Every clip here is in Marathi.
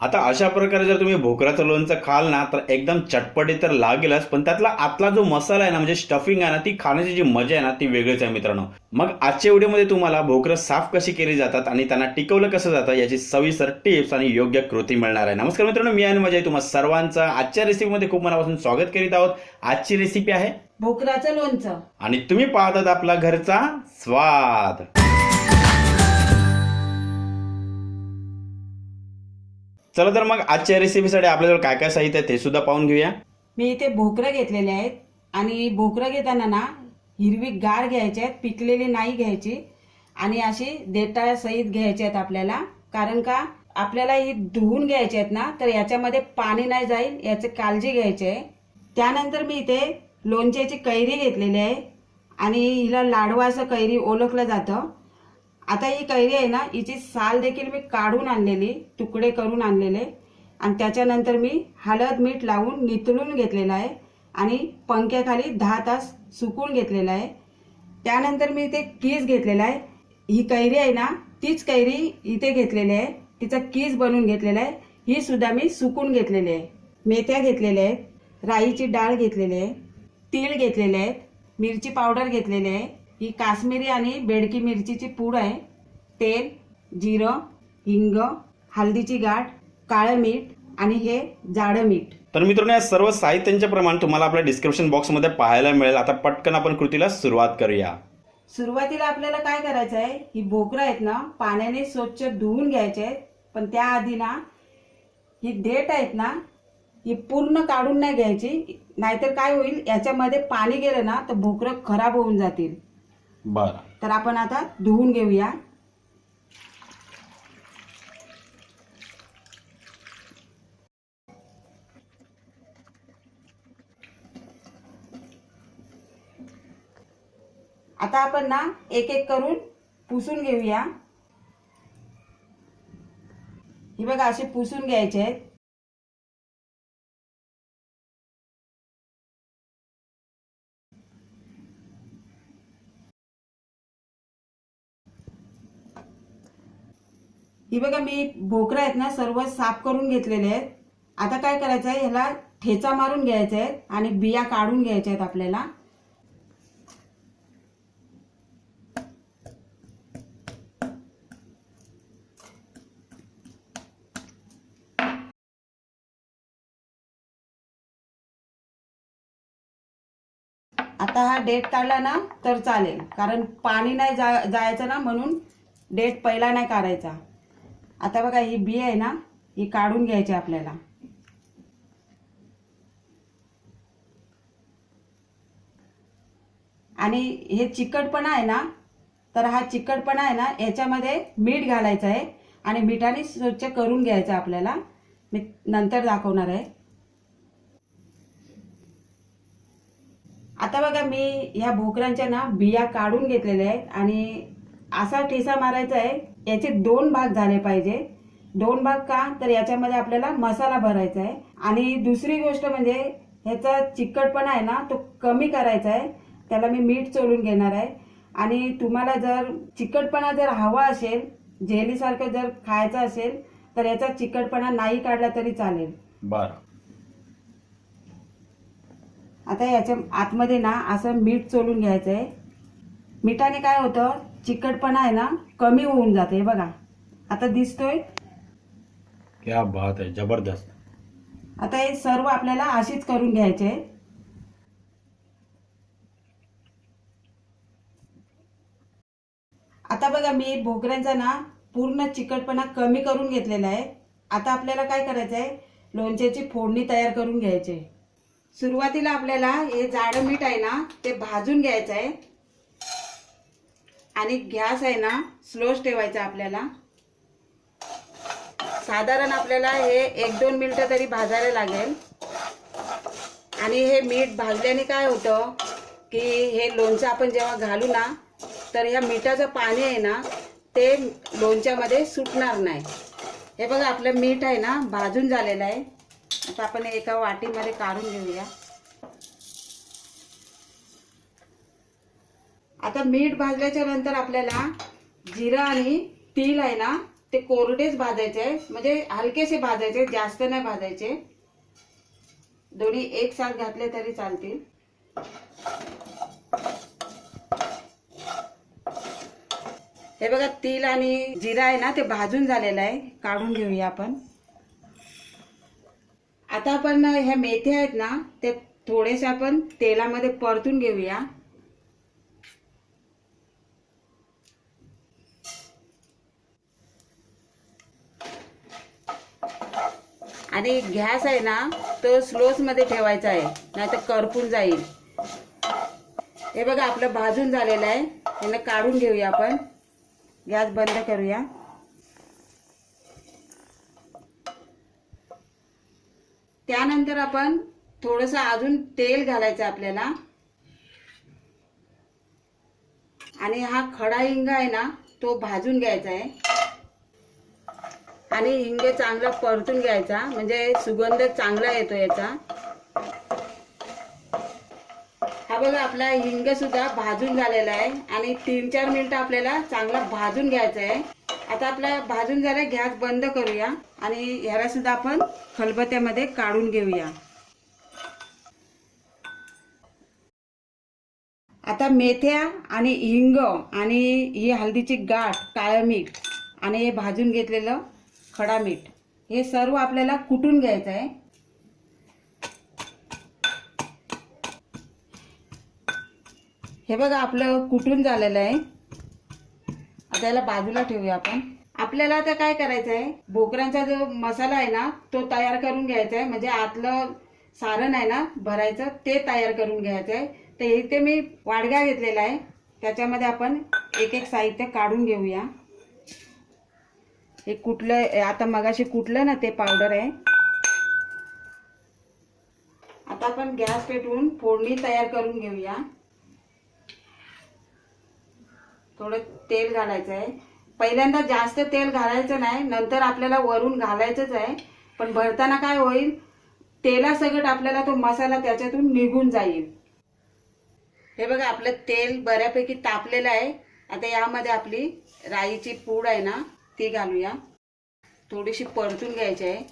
आता अशा प्रकारे जर तुम्ही भोकराचं लोणचं खाल ना तर एकदम चटपटी तर लागेलच पण त्यातला आतला जो मसाला आहे ना म्हणजे स्टफिंग आहे ना ती खाण्याची जी मजा आहे ना ती वेगळीच आहे मित्रांनो. मग आजच्या व्हिडिओमध्ये तुम्हाला भोकरं साफ कशी केली जातात आणि त्यांना टिकवलं कसं जातं याची सविस्तर टिप्स आणि योग्य कृती मिळणार आहे. नमस्कार मित्रांनो मी आणि मजा तुम्हा सर्वांचं. आजच्या रेसिपीमध्ये खूप मनापासून स्वागत करीत आहोत. आजची रेसिपी आहे भोकराचं लोणचं. आणि तुम्ही पाहतात आपला घरचा स्वाद. चला तर मग आजच्या रेसिपीसाठी आपल्याजवळ काय काय साहित्य आहे ते सुद्धा पाहून घेऊया. मी इथे भोकरं घेतलेले आहेत आणि भोकरं घेताना ना हिरवी गार घ्यायचे आहेत पिकलेली नाही घ्यायची आणि अशी देटाळ सहित घ्यायचे आहेत आपल्याला. कारण का आपल्याला ही धुवून घ्यायचे आहेत ना तर याच्यामध्ये पाणी नाही जाईल याची काळजी घ्यायची आहे. त्यानंतर मी इथे लोणच्याची कैरी घेतलेली आहे आणि हिला लाडवा असं कैरी ओळखलं जातं. आता ही कैरी आहे ना हिची साल देखील मी काढून आणलेली तुकडे करून आणलेले. आणि त्याच्यानंतर मी हळद मीठ लावून नितळून घेतलेलं आहे. आणि पंख्याखाली दहा तास सुकून घेतलेलं आहे. त्यानंतर मी इथे कीज घेतलेला आहे. ही कैरी आहे ना तीच कैरी इथे घेतलेली आहे. तिचा कीज बनवून घेतलेला आहे. ही सुद्धा मी सुकून घेतलेली आहे. मेथ्या घेतलेल्या आहेत. राईची डाळ घेतलेली आहे. तीळ घेतलेले आहेत. मिरची पावडर घेतलेली आहे. ही काश्मीरी आणि बेडकी मिरचीची पूड आहे. तेल जिरं हिंग हळदीची गाठ काळं मीठ आणि हे जाडं मीठ. तर मित्रांनो या सर्व साहित्यांचे प्रमाण तुम्हाला आपल्या डिस्क्रिप्शन बॉक्समध्ये पाहायला मिळेल. आता पटकन आपण कृतीला सुरुवात करूया. सुरुवातीला आपल्याला काय करायचं आहे ही भोकरं आहेत ना पाण्याने स्वच्छ धुवून घ्यायचे आहेत. पण त्याआधी ना ही देठ आहेत ना ही पूर्ण काढून नाही घ्यायची. नाहीतर काय होईल याच्यामध्ये पाणी गेलं ना तर भोकरं खराब होऊन जातील. बरं. तर आपण आता धुवून घेऊया. आता आपण ना एक एक करून पुसून घेऊया. ही बघा असे पुसून घ्यायचे आहेत. ही बघा मी भोकरा आहेत ना सर्व साफ करून घेतलेले आहेत. आता काय करायचं आहे ह्याला ठेचा मारून घ्यायचा आहे आणि बिया काढून घ्यायच्या आहेत आपल्याला. आता हा डेट काढला ना तर चालेल. कारण पाणी नाही जा जायचं ना म्हणून डेट पहिला नाही काढायचा. आता बघा ही बी आहे ना ही काढून घ्यायची आपल्याला. आणि हे चिकटपणा आहे ना तर हा चिकटपणा आहे ना याच्यामध्ये मीठ घालायचं आहे आणि मिठाने स्वच्छ करून घ्यायचं आपल्याला. मी नंतर दाखवणार आहे. आता बघा मी ह्या भोकरांच्या ना बिया काढून घेतलेल्या आहेत आणि असा ठेसा मारायचा आहे याचे दोन भाग झाले पाहिजे. दोन भाग का? तर याच्यामध्ये आपल्याला मसाला भरायचा आहे. आणि दुसरी गोष्ट म्हणजे ह्याचा चिकटपणा आहे ना तो कमी करायचा आहे. त्याला मी मीठ चोळून घेणार आहे. आणि तुम्हाला जर चिकटपणा जर हवा असेल जेलीसारखं जर खायचं असेल तर याचा चिकटपणा नाही काढला तरी चालेल. बरं. आता याच्या आतमध्ये ना असं मीठ चोलून घ्यायचं आहे. मिठाने काय होतं? चिकटपणा आहे ना कमी होऊन जाते बघा. आता दिसतोय? क्या बात आहे जबरदस्त. आता हे सर्व आपल्याला अशीच करून घ्यायचे. आता बघा मी भोकऱ्यांचा ना पूर्ण चिकटपणा कमी करून घेतलेला आहे. आता आपल्याला काय करायचं आहे लोणच्याची फोडणी तयार करून घ्यायची. सुरुवातीला आपल्याला हे जाडं मीठ आहे ना ते भाजून घ्यायचं आहे आणि गॅस आहे ना स्लोच ठेवायचा आपल्याला. साधारण आपल्याला हे एक दोन मिनटं तरी भाजायला लागेल. आणि हे मीठ भाजल्याने काय होतं की हे लोणचं आपण जेव्हा घालू ना तर ह्या मिठाचं पाणी आहे ना ते लोणच्यामध्ये सुटणार नाही. हे बघा आपलं मीठ आहे ना भाजून झालेलं आहे. आता आपण एका वाटीमध्ये काढून घेऊया. आता मीठ भाजल्याच्या नंतर आपल्याला जिरं आणि तिल आहे ना ते कोरडेच भाजायचे आहे म्हणजे हलकेसे भाजायचे जास्त नाही भाजायचे. दोन्ही एक साथ घातले तरी चालतील. हे बघा तिल आणि जिरा आहे ना ते भाजून झालेलं आहे. काढून घेऊया आपण. आता आपण ह्या मेथ्या आहेत ना ते थोडेसे आपण तेलामध्ये परतून घेऊया. आणि गॅस आहे ना तो स्लोच मध्ये ठेवायचा आहे नाही तर करपून जाईल. हे बघा आपलं भाजून झालेलं आहे. त्यांना काढून घेऊया आपण. गॅस बंद करूया. त्यानंतर आपण थोडस अजून तेल घालायचं आपल्याला. आणि हा खडा हिंग आहे ना तो भाजून घ्यायचा आहे. आणि हिंग चांगला परतून घ्यायचा. म्हणजे सुगंध चांगला येतो याचा. हा बघा आपला हिंग सुद्धा भाजून झालेला आहे. आणि तीन चार मिनिटं आपल्याला चांगला भाजून घ्यायचा आहे. आता आपला भाजून झाला गॅस बंद करूया. आणि ह्याला सुद्धा आपण खलबत्त्यामध्ये काढून घेऊया. आता मेथ्या आणि हिंग आणि ही हळदीची गाठ काळं मीठ आणि हे भाजून घेतलेलं खडा मीठ. हे सर्व आपल्याला कुटून घ्यायचं आहे हे बघा आपलं कुटून झालेलं आहे? आता याला बाजूला ठेवूया आपण. आपल्याला आता काय करायचं आहे भोकऱ्यांचा जो मसाला आहे ना तो तयार करून घ्यायचा आहे म्हणजे आतलं सारण आहे ना भरायचं ते तयार करून घ्यायचं आहे तर इथे मी वाडगा घेतलेला आहे. त्याच्यामध्ये आपण एक एक साहित्य काढून घेऊया. हे कुठलं आता मगाशी कुठलं ना ते पावडर आहे. आता आपण गॅस पेटवून फोडणी तयार करून घेऊया. थोडं तेल घालायचं आहे पहिल्यांदा जास्त तेल घालायचं नाही नंतर आपल्याला वरून घालायचंच आहे. पण भरताना काय होईल तेलासकट आपल्याला तो मसाला त्याच्यातून निघून जाईल. हे बघा आपलं तेल बऱ्यापैकी तापलेलं आहे. आता यामध्ये आपली राईची पूड आहे ना ती घालूया. थोडीशी परतून घ्यायची आहे.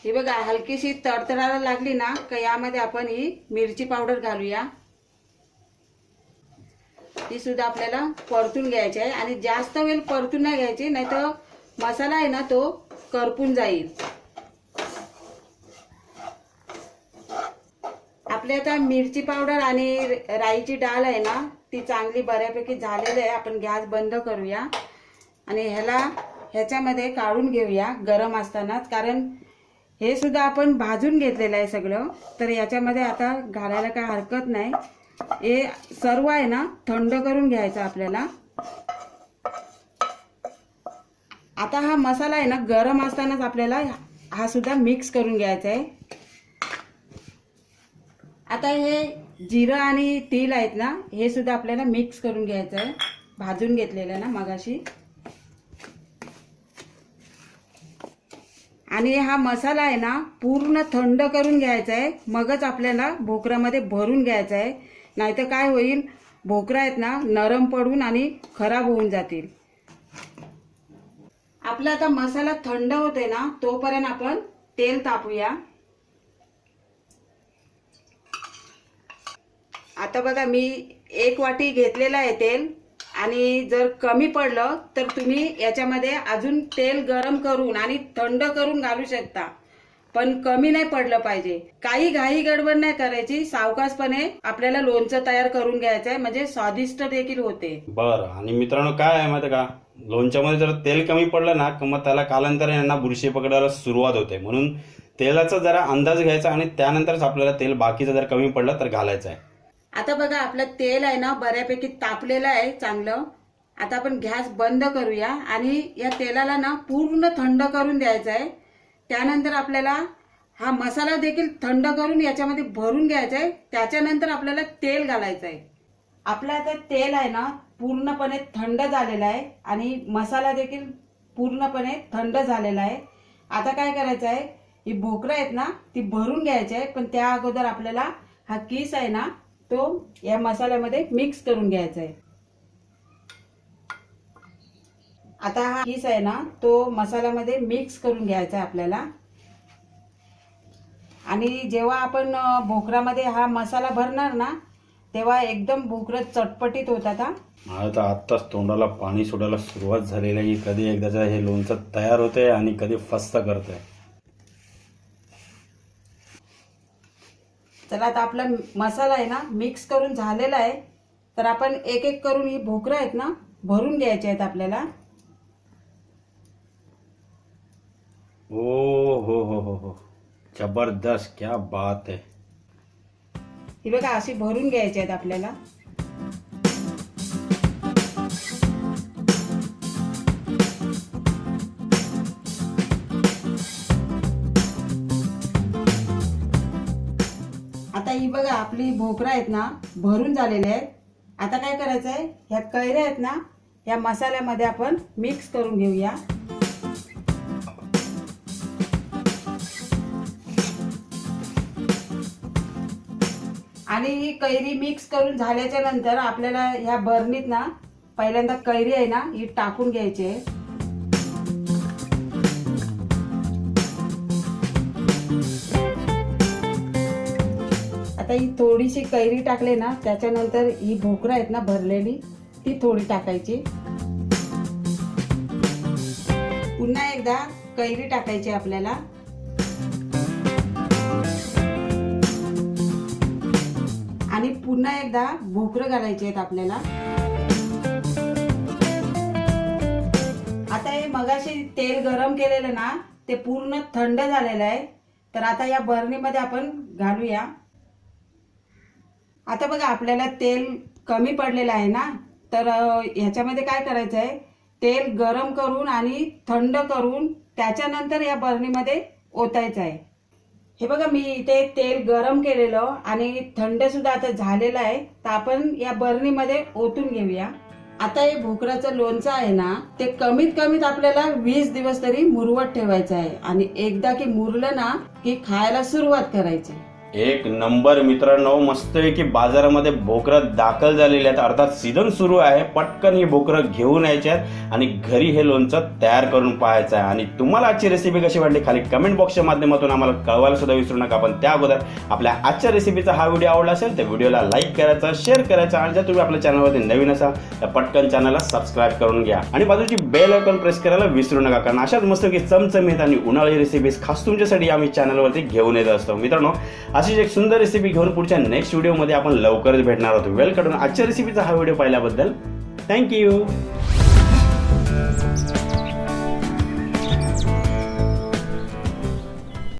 ही बघा हलकीशी तडतडायला लागली ना का यामध्ये आपण ही मिरची पावडर घालूया. ती सुद्धा आपल्याला परतून घ्यायची आहे. आणि जास्त वेळ परतून नाही घ्यायची नाही तर मसाला आहे ना तो करपून जाईल. आपली आता मिरची पावडर आणि राईची डाळ आहे ना ती चांगली बऱ्यापैकी झालेली आहे. आपण गॅस बंद करूया. आणि ह्याला ह्याच्यामध्ये काढून घेऊया गरम असतानाच. कारण हे सुद्धा आपण भाजून घेतलेलं आहे सगळं. तर याच्यामध्ये आता घालायला काय हरकत नाही. हे सर्व आहे ना थंड करून घ्यायचं आपल्याला. आता हा मसाला आहे ना गरम असतानाच आपल्याला हा सुद्धा मिक्स करून घ्यायचा आहे. आता हे जिरं आणि तीळ आहेत ना हे सुद्धा आपल्याला मिक्स करून घ्यायचं आहे. भाजून घेतलेलं आहे ना मगाशी. आणि हा मसाला आहे ना पूर्ण थंड करून घ्यायचा आहे. मगच आपल्याला भोकरामध्ये भरून घ्यायचा आहे. नाहीतर काय होईल भोकरा आहेत ना नरम पडून आणि खराब होऊन जातील. आपला आता मसाला थंड होते ना तोपर्यंत आपण तेल तापूया. आता बघा मी एक वाटी घेतलेलं आहे तेल आणि जर कमी पडलं तर तुम्ही याच्यामध्ये अजून तेल गरम करून आणि थंड करून घालू शकता. पण कमी नाही पडलं पाहिजे. काही घाई गडबड नाही करायची. सावकाशपणे आपल्याला लोणचं तयार करून घ्यायचं आहे. म्हणजे स्वादिष्ट देखील होते. बरं. आणि मित्रांनो काय आहे माहिती का? लोणच्यामध्ये जर तेल कमी पडलं ना मग त्याला कालांतर यांना बुरशी पकडायला सुरुवात होते. म्हणून तेलाचा जरा अंदाज घ्यायचा आणि त्यानंतरच आपल्याला तेल बाकीचं जर कमी पडलं तर घालायचं आहे. आता बघा आपलं तेल आहे ना बऱ्यापैकी तापलेलं आहे चांगलं. आता आपण गॅस बंद करूया आणि या तेलाला ना पूर्ण थंड करून द्यायचं आहे. त्यानंतर आपल्याला हा मसाला देखील थंड करून याच्यामध्ये भरून घ्यायचा आहे. त्याच्यानंतर आपल्याला तेल घालायचं आहे. आपलं आता तेल आहे ना पूर्णपणे थंड झालेलं आहे आणि मसाला देखील पूर्णपणे थंड झालेला आहे. आता काय करायचं आहे? ही भोकरं आहेत ना ती भरून घ्यायची आहे. पण त्या अगोदर आपल्याला हा किस आहे ना तो या मसाल्यामध्ये मिक्स करून घ्यायचा आहे. आता हा पीस आहे ना तो मसाल्यामध्ये मिक्स करून घ्यायचा आहे आपल्याला. आणि जेव्हा आपण भोकरामध्ये हा मसाला भरणार ना तेव्हा एकदम भोकर चटपटीत होतात हा. मला तर आत्ताच तोंडाला पाणी सोडायला सुरुवात झालेली आहे. कधी एकदाचा हे लोणचं तयार होते आणि कधी फस्त करतंय. चला आता आपला मसाला आहे ना मिक्स करून झालेला आहे. तर आपण एक एक करून ही भोकरं आहेत ना भरून घ्यायचे आहेत आपल्याला. ओ हो हो हो हो. जबरदस्त क्या बात है ही बघा अशी भरून घ्यायची आहेत आपल्याला. ही बघा आपली भोकरं आहेत ना भरून झालेले आहेत. आता काय करायचं आहे ह्या कैऱ्या आहेत ना या मसाल्यामध्ये आपण मिक्स करून घेऊया. आणि ही कैरी मिक्स करून झाल्याच्यानंतर आपल्याला ह्या बरणीत ना पहिल्यांदा कैरी आहे ना ही टाकून घ्यायची आहे. ही थोडीशी कैरी टाकली ना त्याच्यानंतर ही भोकरं आहेत ना भरलेली ती थोडी टाकायची. पुन्हा एकदा कैरी टाकायची आपल्याला. आणि पुन्हा एकदा भोकरं घालायचे आहेत आपल्याला. आता हे मगाशी तेल गरम केलेलं ना ते पूर्ण थंड झालेलं आहे. तर आता या बरणीमध्ये आपण घालूया. आता बघा आपल्याला तेल कमी पडलेलं आहे ना तर ह्याच्यामध्ये काय करायचं आहे? तेल गरम करून आणि थंड करून त्याच्यानंतर या बरणीमध्ये ओतायचं आहे. हे बघा मी इथे तेल गरम केलेलं आणि थंडसुद्धा आता झालेलं आहे तर आपण या बरणीमध्ये ओतून घेऊया. आता हे भोकराचं लोणचं आहे ना ते कमीत कमीत आपल्याला वीस दिवस तरी मुरवत ठेवायचं आहे. आणि एकदा की मुरलं ना की खायला सुरुवात करायची. एक नंबर मित्रांनो मस्त आहे की बाजारामध्ये भोकरं दाखल झालेले आहेत. अर्थात सीझन सुरू आहे पटकन ही भोकरं घेऊन यायची आहेत आणि घरी हे लोणचं तयार करून पाहायचं आहे. आणि तुम्हाला आजची रेसिपी कशी वाटली खाली कमेंट बॉक्सच्या माध्यमातून आम्हाला कळवायला सुद्धा विसरू नका. पण त्या अगोदर आपल्या आजच्या रेसिपीचा हा व्हिडिओ आवडला असेल तर व्हिडिओला लाईक करायचा शेअर करायचा आणि जर तुम्ही आपल्या चॅनलवरती नवीन असाल तर पटकन चॅनलला सबस्क्राईब करून घ्या. आणि बाजूची बेल आयकॉन प्रेस करायला विसरू नका कारण अशाच मस्त की चमचमीत आणि उन्हाळी रेसिपीज खास तुमच्यासाठी आम्ही चॅनलवरती घेऊन येत असतो. मित्रांनो अशीच एक सुंदर रेसिपी घेऊन पुढच्या नेक्स्ट व्हिडिओमध्ये आपण लवकरच भेटणार आहोत. वेल आजच्या रेसिपीचा हा व्हिडिओ पाहिल्याबद्दल थँक्यू